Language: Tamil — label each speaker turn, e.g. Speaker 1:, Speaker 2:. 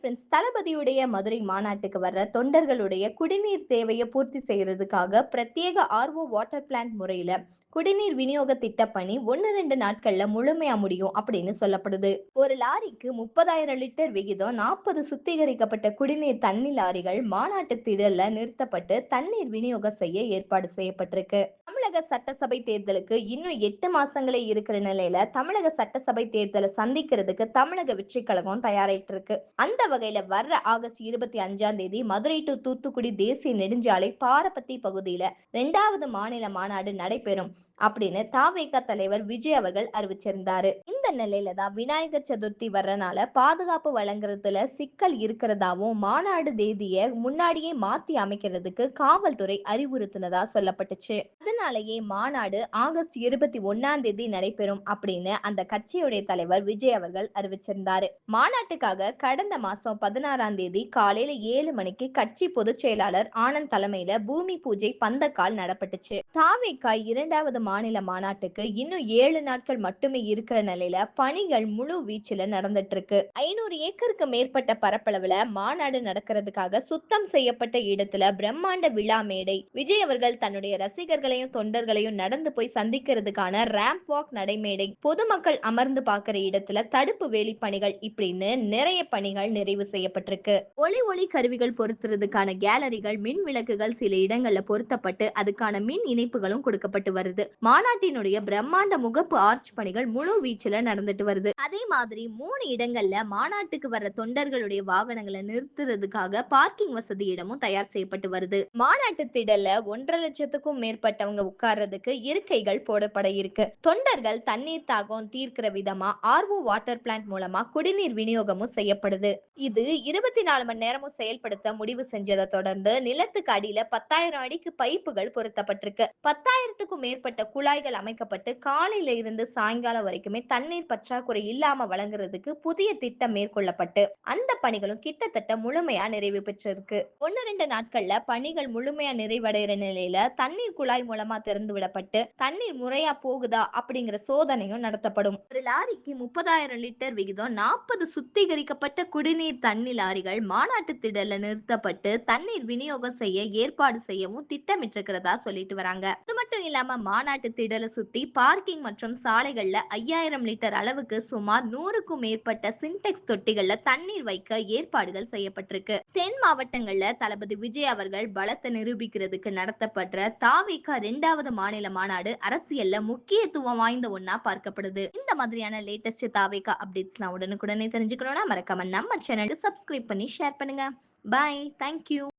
Speaker 1: ஃப்ரெண்ட்ஸ் தளபதியுடைய மதுரை மாநாட்டுக்கு வர்ற தொண்டர்களுடைய குடிநீர் தேவையை பூர்த்தி செய்யறதுக்காக பிரத்யேக ஆர்ஓ வாட்டர் பிளான்ட் முறையில குடிநீர் விநியோக திட்டப்பணி ஒன்னு ரெண்டு நாட்கள்ல முழுமையா முடியும் அப்படின்னு சொல்லப்படுது. ஒரு லாரிக்கு முப்பதாயிரம் லிட்டர் விகிதம் நாற்பது சுத்திகரிக்கப்பட்ட குடிநீர் தண்ணி லாரிகள் மாநாட்டு திடல்ல நிறுத்தப்பட்டு தண்ணீர் விநியோகம் செய்ய ஏற்பாடு செய்யப்பட்டிருக்கு. தமிழக சட்டசபை தேர்தலுக்கு இன்னும் எட்டு மாசங்களே இருக்கிற நிலையில தமிழக சட்டசபை தேர்தலை சந்திக்கிறதுக்கு தமிழக வெற்றி கழகம் தயாராயிட்டு இருக்கு அந்த வகையில வர்ற ஆகஸ்ட் இருபத்தி அஞ்சாம் தேதி மதுரை டு தூத்துக்குடி தேசிய நெடுஞ்சாலை பாரபத்தி பகுதியில ரெண்டாவது மாநில மாநாடு நடைபெறும். அப்படின்னு தாவேகா தலைவர் விஜய் அவர்கள் அறிவிச்சிருந்தாரு. இந்த நிலையில தான் விநாயகர் சதுர்த்தி வர்றனால பாதுகாப்பு வழங்குறதுல சிக்கல் இருக்கிறதாவும் மாநாடு தேதிய முன்னாடியே மாத்தி அமைக்கிறதுக்கு காவல்துறை அறிவுறுத்தினதா சொல்லப்பட்டுச்சு. அதனாலேயே மாநாடு ஆகஸ்ட் இருபத்தி ஒன்னாம் தேதி நடைபெறும் அப்படின்னு அந்த கட்சியுடைய தலைவர் விஜய் அவர்கள் அறிவிச்சிருந்தாரு. மாநாட்டுக்காக கடந்த மாசம் பதினாறாம் தேதி காலையில ஏழு மணிக்கு கட்சி பொதுச் செயலாளர் ஆனந்த் தலைமையில பூமி பூஜை பந்தக்கால் நடப்பட்டுச்சு. தாவேக்கா இரண்டாவது மாநில மாநாட்டுக்கு இன்னும் ஏழு நாட்கள் மட்டுமே இருக்கிற நிலையில பணிகள் முழு வீச்சில நடந்துட்டு இருக்கு ஐநூறு ஏக்கருக்கு மேற்பட்ட பரப்பளவுல மாநாடு நடக்கிறதுக்காக சுத்தம் செய்யப்பட்ட இடத்துல பிரம்மாண்ட விழா மேடை. விஜய் அவர்கள் தன்னுடைய ரசிகர்களையும் தொண்டர்களையும் நடந்து போய் சந்திக்கிறதுக்கான ரேம்ப் வாக் நடைமேடை பொதுமக்கள் அமர்ந்து பார்க்கிற இடத்துல தடுப்பு வேலி பணிகள் இப்படின்னு நிறைய பணிகள் நிறைவு செய்யப்பட்டிருக்கு. ஒளி ஒளி கருவிகள் பொருத்துறதுக்கான கேலரிகள் மின் விளக்குகள் சில இடங்கள்ல பொருத்தப்பட்டு அதுக்கான மின் இணைப்புகளும் கொடுக்கப்பட்டு வருது. மாநாட்டினுடைய பிரம்மாண்ட முகப்பு ஆர்ச் பணிகள் முழு வீச்சுல நடந்துட்டு வருது. அதே மாதிரி மூணு இடங்கள்ல மாநாட்டுக்கு வர்ற தொண்டர்களுடைய வாகனங்களை நிறுத்துறதுக்காக பார்க்கிங் வசதி இடமும் தயார் செய்யப்பட்டு வருது. மாநாட்டு திடல்ல ஒன்றரை லட்சத்துக்கும் மேற்பட்டவங்க உட்கார்றதுக்கு இருக்கைகள் போடப்பட இருக்கு. தொண்டர்கள் தண்ணீர் தாகம் தீர்க்கிற விதமா ஆர்வோ வாட்டர் பிளான்ட் மூலமா குடிநீர் விநியோகமும் செய்யப்படுது. இது இருபத்தி நாலு மணி நேரமும் செயல்படுத்த முடிவு செஞ்சதை தொடர்ந்து நிலத்துக்கு அடியில பத்தாயிரம் அடிக்கு பைப்புகள் பொருத்தப்பட்டிருக்கு. பத்தாயிரத்துக்கும் மேற்பட்ட குழாய்கள் அமைக்கப்பட்டு காலையில இருந்து சாயங்காலம் வரைக்குமே தண்ணீர் பற்றாக்குறை இல்லாம வழங்குறதுக்கு புதிய திட்டம் மேற்கொள்ளப்பட்டு அந்த பணிகளும் கிட்டத்தட்ட முழுமையா நிறைவு பெற்றிருக்கு. ஒன்னு இரண்டு நாட்கள்ல பணிகள் முழுமையா நிறைவடைகிற நிலையில தண்ணீர் குழாய் மூலமா திறந்து விடப்பட்டு தண்ணீர் முறையா போகுதா அப்படிங்கிற சோதனையும் நடத்தப்படும். ஒரு லாரிக்கு முப்பதாயிரம் லிட்டர் விகிதம் நாற்பது சுத்திகரிக்கப்பட்ட குடிநீர் தண்ணி லாரிகள் மாநாட்டு திடல்ல நிறுத்தப்பட்டு தண்ணீர் விநியோகம் செய்ய ஏற்பாடு செய்யவும் திட்டமிட்டிருக்கிறதா சொல்லிட்டு வராங்க. அது மட்டும் இல்லாம மாநாட்டு திடலை சுத்தி பார்க்கிங் மற்றும் சாலைகள்ல ஐயாயிரம் லிட்டர் அளவுக்கு சுமார் நூறுக்கும் மேற்பட்ட சின்டெக்ஸ் தொட்டிகள்ல தண்ணீர் வைக்க ஏற்பாடுகள் செய்யப்பட்டிருக்கு. தென் மாவட்டங்கள்ல தளபதி விஜய் அவர்கள் பலத்தை நிரூபிக்கிறதுக்கு நடத்தப்படுற தாவிகா இரண்டாவது மாநில மாநாடு அரசியல்ல முக்கியத்துவம் வாய்ந்த ஒன்னா பார்க்கப்படுது. இந்த மாதிரியான லேட்டஸ்ட் தாவிகா அப்டேட்ஸ்லாம் உடனுக்குடனே தெரிஞ்சுக்கணும்னா மறக்காம நம்ம சேனலுக்கு சப்ஸ்கிரைப் பண்ணி ஷேர் பண்ணுங்க. Bye thank you